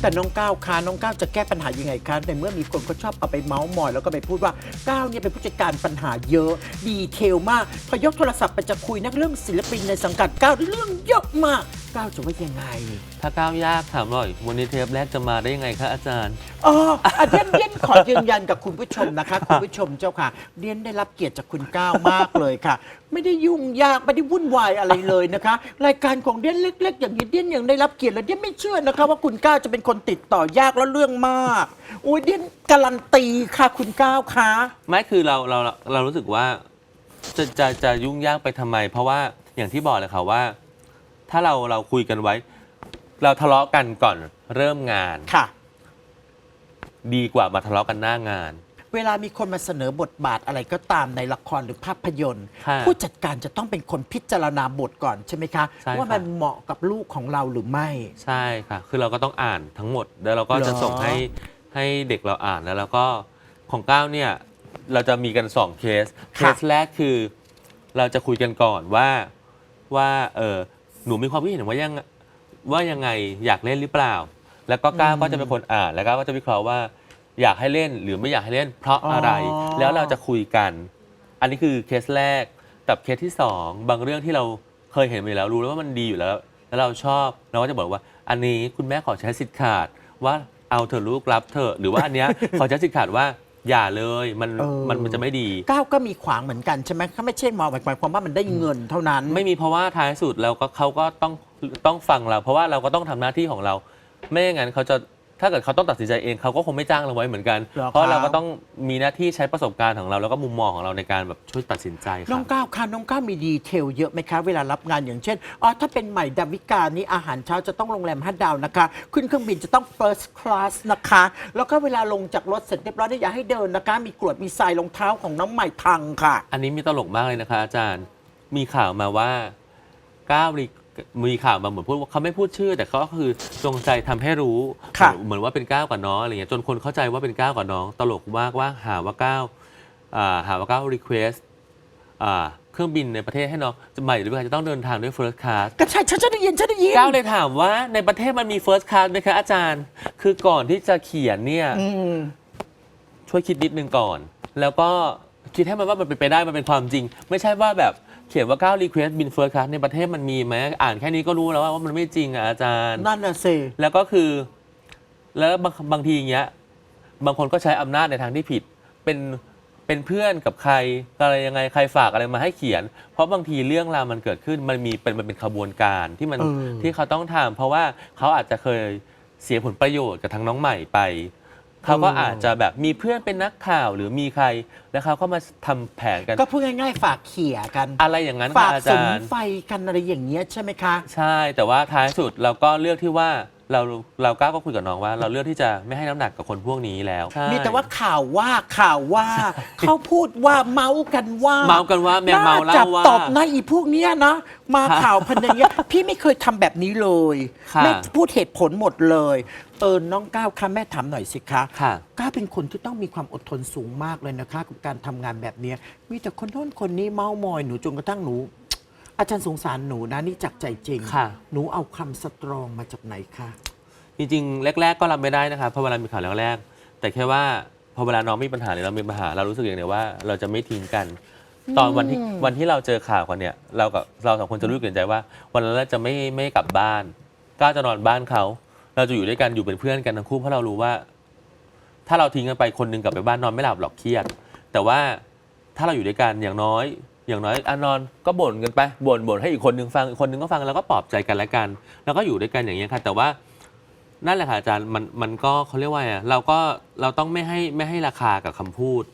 แต่น้องก้าวคะน้องก้าวจะแก้ปัญหายังไงคะในเมื่อมีคนเขาชอบเอาไปเมาส์มอย แล้วก็ไปพูดว่าก้าวเนี่ยเป็นผู้จัดการปัญหาเยอะ ดีเทลมาก พอยกโทรศัพท์ไปจะคุยนักเรื่องศิลปินในสังกัดก้าวเรื่องเยอะมาก ก้าวจะว่ายังไง ถ้าก้าวยากถามหน่อย วันนี้เทปแรกจะมาได้ยังไงคะอาจารย์อ๋ออะเดียนเดียนขอยืนยันกับคุณผู้ชมนะคะ คุณผู้ชมเจ้าค่ะ เดียนได้รับเกียรติจากคุณก้าวมากเลยค่ะ ไม่ได้ยุ่งยากไม่ได้วุ่นวายอะไรเลยนะคะ รายการของเดียนเล็ก ๆ อย่างนี้เดียนยังได้รับเกียรติและเดียนไม่เชื่อนะคะว่าคุณก้าวจะเป็นคนติดต่อยากแล้วเรื่องมากโอ้ยเดียนการันตีค่ะคุณก้าวค่ะไม่คือเราเราเรารู้สึกว่าจะจะจะยุ่งยากไปทำไม เพราะว่าอย่างที่บอกเลยค่ะว่า ถ้าเราเราคุยกันไว้ เราทะเลาะกันก่อนเริ่มงาน ค่ะ ดีกว่ามาทะเลาะกันหน้างาน เวลามีคนมาเสนอบทบาทอะไรก็ตามในละครหรือภาพยนตร์ ค่ะผู้จัดการจะต้องเป็นคนพิจารณาบทก่อนใช่ไหมคะ ใช่ว่าค่ะมันเหมาะกับลูกของเราหรือไม่ ใช่ค่ะ คือเราก็ต้องอ่านทั้งหมด แล้วเราก็จะเหรอ ส่งให้ให้เด็กเราอ่านแล้วเราก็ของก้าวเนี่ย เราจะมีกันสองเคส เคสแรกคือ เราจะคุยกันก่อนว่าว่าเออ หนูมีความคิดเห็นว่ายังว่ายังไงอยากเล่นหรือเปล่า แล้วก็ก้าวก็จะเป็นคนอ่านแล้วก้าวก็จะวิเคราะห์ว่า อยากให้เล่นหรือไม่อยากให้เล่น เพราะอะไร อ๋อ แล้วเราจะคุยกัน อันนี้คือเคสแรกกับเคสที่สองบางเรื่องที่เราเคยเห็นมาแล้วรู้แล้วว่ามันดีอยู่แล้ว แล้วเราชอบเราก็จะบอกว่า อันนี้คุณแม่ขอใช้สิทธิ์ขาดว่าเอาเถอะลูกรับเถอะหรือว่าอันเนี้ย ขอใช้สิทธิ์ขาดว่า อย่าเลยมันเออ มันมันจะไม่ดี ก้าวก็มีขวางเหมือนกันใช่ไหมเขาไม่ใช่มองหมายความว่ามันได้เงินเท่านั้น ไม่มีเพราะว่าท้ายสุดเราก็เขาก็ต้องต้องฟังเรา เพราะว่าเราก็ต้องทำหน้าที่ของเรา ไม่อย่างนั้นเขาจะ ถ้าเกิดเขาต้องตัดสินใจเองเขาก็คงไม่จ้างเราไว้เหมือนกัน เหรอเพราะเราครับ ก็ต้องมีหน้าที่ใช้ประสบการณ์ของเราแล้วก็มุมมองของเราในการแบบช่วยตัดสินใจคน้รัองบ ก้าวค่ะน้องก้าวมีดีเทลเยอะไหมคะ เวลารับงานอย่างเช่นอ๋อถ้าเป็นใหม่ดาวิกานี่อาหารเช้าจะต้องโรงแรมห้าดาวนะคะ ขึ้นเครื่องบินจะต้อง first class นะคะ แล้วก็เวลาลงจากรถเสร็จเรียบร้อยเนี่ยอย่าให้เดินนะคะ มีกรวดมีทรายรองเท้าของน้องใหม่พังค่ะ อันนี้มีตลกมากเลยนะคะอาจารย์ มีข่าวมาว่าก้าวรี มีข่าวมาเหมือนพูดว่าเขาไม่พูดชื่อ แต่เขาก็คือจงใจทำให้รู้ค่ะเหมือนเหมือนว่าเป็นก้าวกับน้องอะไรเงี้ยจนคนเข้าใจว่าเป็นก้าวกับน้อง ตลกมากว่าหาว่าก้าวอ่าหาว่าก้าวรีเควสเครื่องบินในประเทศให้น้องจะใหม่หรือว่าจะต้องเดินทางด้วย first class ก็ใช่ฉันจะได้ยินฉันได้ยิน ก้าวเลยถามว่าในประเทศมันมี first class ไหมคะอาจารย์ คือก่อนที่จะเขียนเนี่ย อืม ช่วยคิดนิดนึงก่อน แล้วก็คิดให้มันว่ามันเป็นไปได้มันเป็นความจริง ไม่ใช่ว่าแบบ เขียนว่าก้าวรีเควสบินเฟิร์สคลาสในประเทศมันมีไหมอ่านแค่นี้ก็รู้แล้วว่ามันไม่จริงอะอาจารย์ นั่นน่ะสิแล้วก็คือ แล้วบางบางทีอย่างเงี้ย บางคนก็ใช้อำนาจในทางที่ผิด เป็นเป็นเพื่อนกับใครอะไรยังไงใครฝากอะไรมาให้เขียน เพราะบางทีเรื่องราวมันเกิดขึ้นมันมีเป็นมันเป็นขบวนการที่มันเออที่เขาต้องทำเพราะว่าเขาอาจจะเคยเสียผลประโยชน์กับทางน้องใหม่ไป เขาก็อาจจะแบบมีเพื่อนเป็นนักข่าวหรือมีใครแล้วเขาก็มาทำแผนกัน ก็พูดง่ายๆ ฝากเขี่ยกัน อะไรอย่างนั้นฝาค่ะกอาสมจารย์ ไฟกันอะไรอย่างเงี้ยใช่ไหมคะ ใช่ แต่ว่าท้ายสุดเราก็เลือกที่ว่าเราเรากล้าก็คุยกับน้องว่า เราเลือกที่จะไม่ให้น้ำหนักกับคนพวกนี้แล้วใช่มีแต่ว่าข่าวว่าข่าวว่า เขาพูดว่าเมาส์กันว่าเมากันว่าแมวเมาน่เล่าจับว่าตบนะอีพวกเนี้ยนะ มาค่ะข่าวพันอย่างเงี้ยพี่ไม่เคยทำแบบนี้เลย ค่ะ ไม่พูดเหตุผลหมดเลย เออน้องก้าวคะแม่ถามหน่อยสิคะค่ะ ก้าวเป็นคนที่ต้องมีความอดทนสูงมากเลยนะคะ กับการทำงานแบบเนี้ยมีแต่คนโน้นคนนี้เมามอยหนูจนกระทั่งหนู อาจารย์สงสารหนูนะนี่จากใจจริง ค่ะ หนูเอาคำสตรองมาจากไหนคะจริงๆ แรก ๆ ก็รับไม่ได้นะครับเพราะเวลามีข่าวแรกๆแต่แค่ว่าพอเวลาน้องมีปัญหาหรือเรามีปัญหาเรารู้สึกอย่างเดียวว่าเราจะไม่ทิ้งกัน ตอนวันที่วันที่เราเจอข่าวกันเนี่ย เรากับเราสองคนจะรู้กันใจว่า วันนั้นเราจะไม่ไม่กลับบ้านก้าวจะนอนบ้านเขา เราจะอยู่ด้วยกันอยู่เป็นเพื่อนกันทั้งคู่เพราะเรารู้ว่า ถ้าเราทิ้งกันไปคนหนึงกลับไปบ้านนอนไม่หลับหรอกเครียด แต่ว่าถ้าเราอยู่ด้วยกันอย่างน้อย อย่างน้อยอะนอนก็บ่นกันไปบ่นบ่นให้อีกคนนึงฟังอีกคนนึงก็ฟังแล้วก็ปลอบใจกันและกัน แล้วก็อยู่ด้วยกันอย่างนี้ยค่ะแต่ว่านั่นแหละค่ะอาจารย์มันมันก็เขาเรียกว่าไงอะเราก็เราต้องไม่ให้ไม่ให้ราคากับคำพูด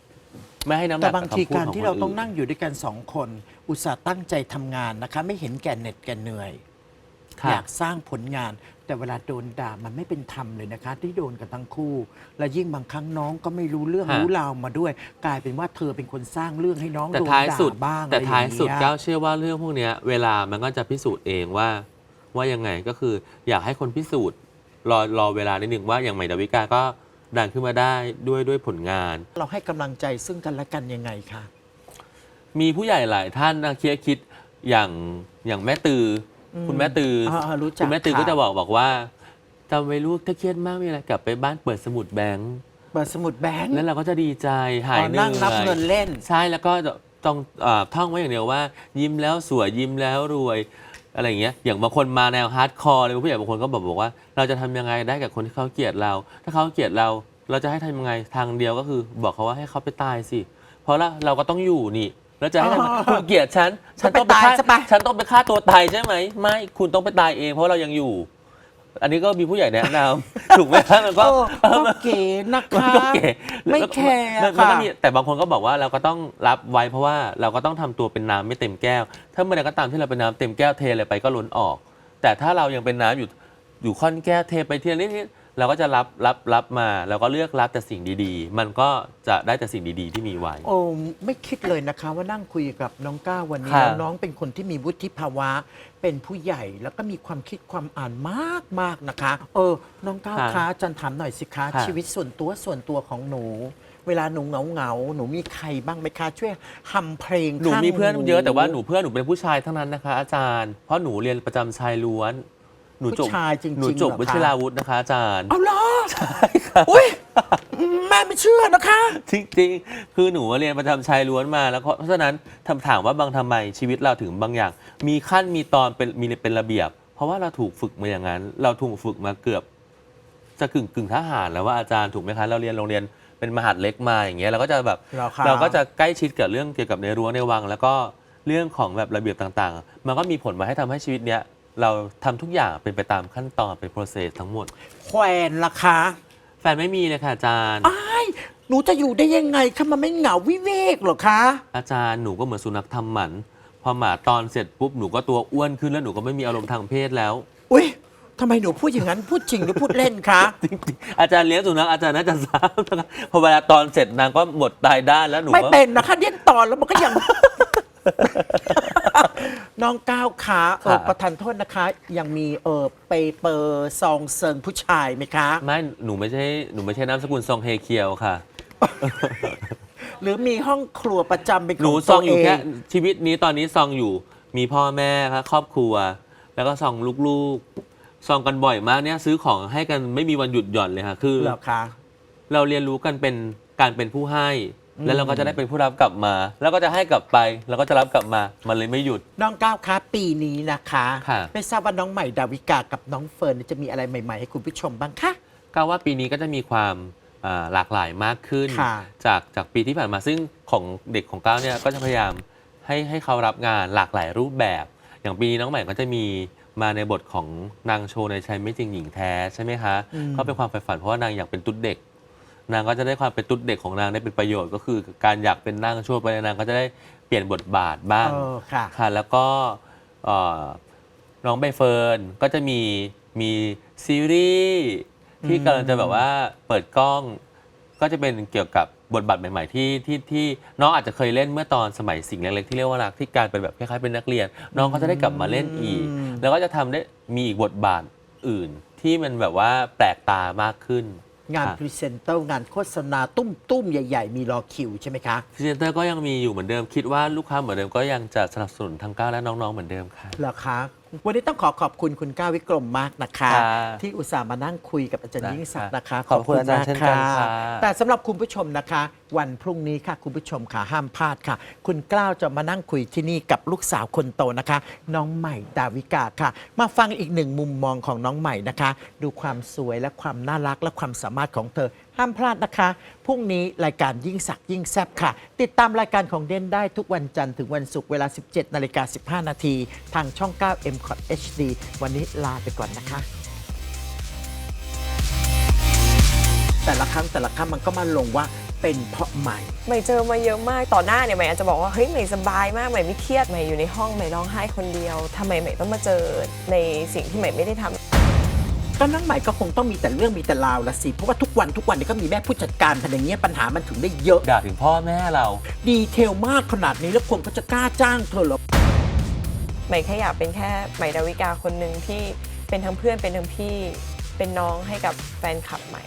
ไม่ให้น้ำหแต่นักบางทีคำพูดการของที่เราต้องนั่งอยู่ด้วยกันสองคน อุตส่าห์ตั้งใจทำงานนะคะ ไม่เห็นแก่เหน็ดแก่เหนื่อย อยากสร้างผลงาน แต่เวลาโดนด่ามันไม่เป็นธรรมเลยนะคะ ที่โดนกันทั้งคู่ และยิ่งบางครั้งน้องก็ไม่รู้เรื่องฮะ รู้ราวมาด้วย กลายเป็นว่าเธอเป็นคนสร้างเรื่องให้น้องแต่โดนท้ายด่าสุดบ้างแต่อะไรอท้ายงสุดเงี้ ก้าวเชื่อว่าเรื่องพวกเนี้ยเวลามันก็จะพิสูจน์เองว่าว่ายังไงก็คืออยากให้คนพิสูจน์รอรอเวลานิดหนึ่งว่าอย่างใหม่ดาวิกาก็ดังขึ้นมาได้ด้วยด้วยผลงาน เราให้กำลังใจซึ่งกันและกันยังไงคะ มีผู้ใหญ่หลายท่านนะคิดคิดอย่างอย่างแม่ตืออม คุณแม่ตือออ่าๆรู้จักคุณแม่ตือก็ค่ะ จะบอกบอกว่าจำไว้ลูกถ้าเครียดมากมีอะไรกลับไปบ้านเปิดสมุดแบงค์เปิดสมุดแบงค์แล้วเราก็จะดีใจหายอ๋อเหนื่นั่งนับอยเงินเล่น ใช่แล้วก็ต้องเออท่องไว้อย่างเดียวว่า ยิ้มแล้วสวยยิ้มแล้วรวยอะไรอย่างเงี้ยอย่างบางคนมาแนวฮาร์ดคอร์เลยผู้ใหญ่บางคนก็บอกบอกว่า เราจะทำยังไงได้กับคนที่เขาเกลียดเรา ถ้าเขาเกลียดเราเราจะให้ทำยังไงทางเดียวก็คือ บอกเขาว่าให้เขาไปตายสิ เพราะเราเราก็ต้องอยู่นี่ แล้วจะให้ทำไงอ๋อคุณเกลียดฉัน ฉันต้องไปไปตายฆ่าซะไปฉันต้องไปฆ่าตัวตายใช่ไหม ไม่คุณต้องไปตายเอง เพราะเรายังอยู่ อันนี้ก็มีผู้ใหญ่แนะนำ ถูกไหมครับมันก็เออก็เก๋นะมันคะก็เก๋ไม่แคร์มันมันก็ค่ะมีแต่บางคนก็บอกว่าเราก็ต้องรับไว้เพราะว่าเราก็ต้องทำตัวเป็นน้ำไม่เต็มแก้ว ถ้าเมื่อใดก็ตามที่เราเป็นน้ำเต็มแก้วเทอะไรไปก็ล้นออก แต่ถ้าเรายังเป็นน้ำอยู่อยู่ค่อนแก้วเทไปทีละนิดนิด เราก็จะรับรับรับมาเราก็เลือกรับแต่สิ่งดีๆ มันก็จะได้แต่สิ่งดีๆ ที่มีไว้ โอ้ไม่คิดเลยนะคะ ว่านั่งคุยกับน้องก้าววันนี้ค่ะ แล้วน้องเป็นคนที่มีวุฒิภาวะ เป็นผู้ใหญ่แล้วก็มีความคิดความอ่านมากมากๆนะคะ เออ น้องก้าวคะอาจันถามหน่อยสิคะ ค่ะ ชีวิตส่วนตัวส่วนตัวของหนู เวลาหนูเหงาเหงาๆหนูมีใครบ้างไหมคะ ช่วยฮัมเพลงหนูข้างมีเพื่อนเยอะแต่ว่าหนูเพื่อนหนูเป็นผู้ชายทั้งนั้นนะคะ อาจารย์ เพราะหนูเรียนประจำชายล้วน หนูจบผู้ชายจริงๆหนูจบเหรอคะวชิราวุธนะคะอาจารย์เอาเหรอใช่ค่ะอุ้ยแม่ไม่เชื่อนะคะ จริงๆคือหนูเรียนประจำชายล้วนมาแล้วก็เพราะฉะนั้นทำถามว่าบางทำไมชีวิตเราถึงบางอย่าง มีขั้นมีตอนเป็นมีเป็นระเบียบ เพราะว่าเราถูกฝึกมาอย่างนั้น เราถูกฝึกมาเกือบ จะกึ่งกึ่งทหารแล้วว่าอาจารย์ถูกไหมคะเราเรียนโรงเรียนเป็นมหาดเล็กมาอย่างเงี้ยเราก็จะแบบเหรอคะเราก็จะใกล้ชิดกับเรื่องเกี่ยวกับในรั้วในวัง แล้วก็เรื่องของแบบระเบียบต่างๆ มันก็มีผลมาให้ทำให้ชีวิตเนี้ย เราทำทุกอย่างเป็นไปตามขั้นตอนเป็น process ทั้งหมด แควนล่ะคะแฟนไม่มีเลยค่ะอาจารย์ อ้ายหนูจะอยู่ได้ยังไงคะมันไม่เหงาวิเวกเหรอคะ อาจารย์หนูก็เหมือนสุนัขทำหมัน พอหมาตอนเสร็จปุ๊บหนูก็ตัวอ้วนขึ้นแล้วหนูก็ไม่มีอารมณ์ทางเพศแล้ว อุ้ยทำไมหนูพูดอย่างนั้น พูดจริงหรือพูดเล่นคะ จริงๆอาจารย์เลี้ยงสุนัขอาจารย์น่าจะทราบนะคะพอเวลาตอนเสร็จนางก็หมดตายด้านแล้วหนูไม่ก็เป็นนะคะเดียนตอนแล้วมันก็ยัง น้องก้าวขาเออประทานโทษนะคะ ยังมีเออเปเปอร์ซองเซิงผู้ชายไหมคะ ไม่หนูไม่ใช่หนูไม่ใช่นามสกุลซองเฮเคียวค่ะ หรือมีห้องครัวประจำเป็นขหนูองซตัองวอเอยู่แค่งชีวิตนี้ตอนนี้ซองอยู่มีพ่อแม่ครับครอบครัว แล้วก็ซองลูกๆซองกันบ่อยมากเนี่ยซื้อของให้กันไม่มีวันหยุดหย่อนเลยค่ะคือ เหรอคะ เราเรียนรู้กันเป็นการเป็นผู้ให้อืม แล้วเราก็จะได้เป็นผู้รับกลับมา แล้วก็จะให้กลับไป แล้วก็จะรับกลับมา มันเลยไม่หยุด น้องก้าวคะปีนี้นะคะค่ะ ไม่ทราบว่าน้องใหม่ดาวิกากับน้องเฟิร์นจะมีอะไรใหม่ ๆ ให้คุณผู้ชมบ้างคะก็ว่าปีนี้ก็จะมีความอ่าหลากหลายมากขึ้น ค่ะ จากจากปีที่ผ่านมาซึ่งของเด็กของก้าวเนี่ยก็จะพยายามให้ให้เขารับงานหลากหลายรูปแบบ อย่างปีนี้น้องใหม่ก็จะมีมาในบทของนางโชว์ในชายไม่จริงหญิงแท้ใช่ไหมคะอืม ก็เป็นความใฝ่ฝันเพราะว่านางอยากเป็นตุ๊ดเด็ก นางก็จะได้ความเป็นตุ๊ดเด็กของนางได้เป็นประโยชน์ก็คือการอยากเป็นนางโชว์ไปนางก็จะได้เปลี่ยนบทบาทบ้างเออค่ะ ค่ะแล้วก็เอ่อน้องใบเฟิร์นก็จะมีมีซีรีส์ที่อืมกำลังจะแบบว่าเปิดกล้อง ก็จะเป็นเกี่ยวกับบทบาทใหม่ๆที่ที่ที่น้องอาจจะเคยเล่นเมื่อตอนสมัยสิ่งเล็กๆที่เรียกว่ารักที่การเป็นแบบคล้ายๆเป็นนักเรียน น้องก็จะได้กลับมาเล่นอีกอืมแล้วก็จะทำได้มีอีกบทบาทอื่นที่มันแบบว่าแปลกตามากขึ้น งานค่ะพรีเซนเตอร์งานโฆษณาตุ้มตุ้มๆใหญ่ ๆ มีรอคิวใช่ไหมคะพรีเซนเตอร์ก็ยังมีอยู่เหมือนเดิมคิดว่าลูกค้าเหมือนเดิมก็ยังจะสนับสนุนทางก้าวและน้องๆเหมือนเดิมค่ะ เหรอคะ วันนี้ต้องขอขอบคุณคุณก้าววิกรมมากนะคะ ค่ะที่อุตส่าห์มานั่งคุยกับอาจารย์ได้ยิ่งศักดิ์ค่ะนะคะขอบคุณอาจารย์เช่นกันค่ะ แต่สำหรับคุณผู้ชมนะคะ วันพรุ่งนี้ค่ะ คุณผู้ชมค่ะห้ามพลาดค่ะ คุณกล้าวจะมานั่งคุยที่นี่กับลูกสาวคนโตนะคะ น้องใหม่ดาวิกาค่ะ มาฟังอีกหนึ่งมุมมองของน้องใหม่นะคะ ดูความสวยและความน่ารักและความสามารถของเธอ ห้ามพลาดนะคะ พรุ่งนี้รายการยิ่งสักดิ์ยิ่งแซบค่ะ ติดตามรายการของเด่นได้ทุกวันจันทร์ถึงวันศุกร์เวลา 17นาฬิกา15 นาที ทางช่อง 9 m c o t HD วันนี้ลาไปก่อนนะคะ แต่ละครั้งแต่ละครั้งมันก็มาลงว่าเป็นเพราะใหม่ ใหม่เจอมาเยอะมากต่อหน้าเนี่ยใหม่อาจจะบอกว่าเฮ้ยใหม่สบายมากใหม่ไม่เครียดใหม่อยู่ในห้องใหม่ร้องไห้คนเดียวทำไมใหม่ต้องมาเจอในสิ่งที่ใหม่ไม่ได้ทำ ก็นั่งใหม่ก็คงต้องมีแต่เรื่องมีแต่ราวละสิเพราะว่าทุกวันทุกวันนี้ก็มีแม่ผู้จัดการทำอย่างเงี้ยปัญหามันถึงได้เยอะ ด่าถึงพ่อแม่เรา ดีเทลมากขนาดนี้แล้วคนก็จะกล้าจ้างเธอเหรอใหม่แค่อยากเป็นแค่ใหม่ดาวิกาคนหนึ่งที่เป็นทั้งเพื่อนเป็นทั้งพี่เป็นน้องให้กับแฟนคลับใหม่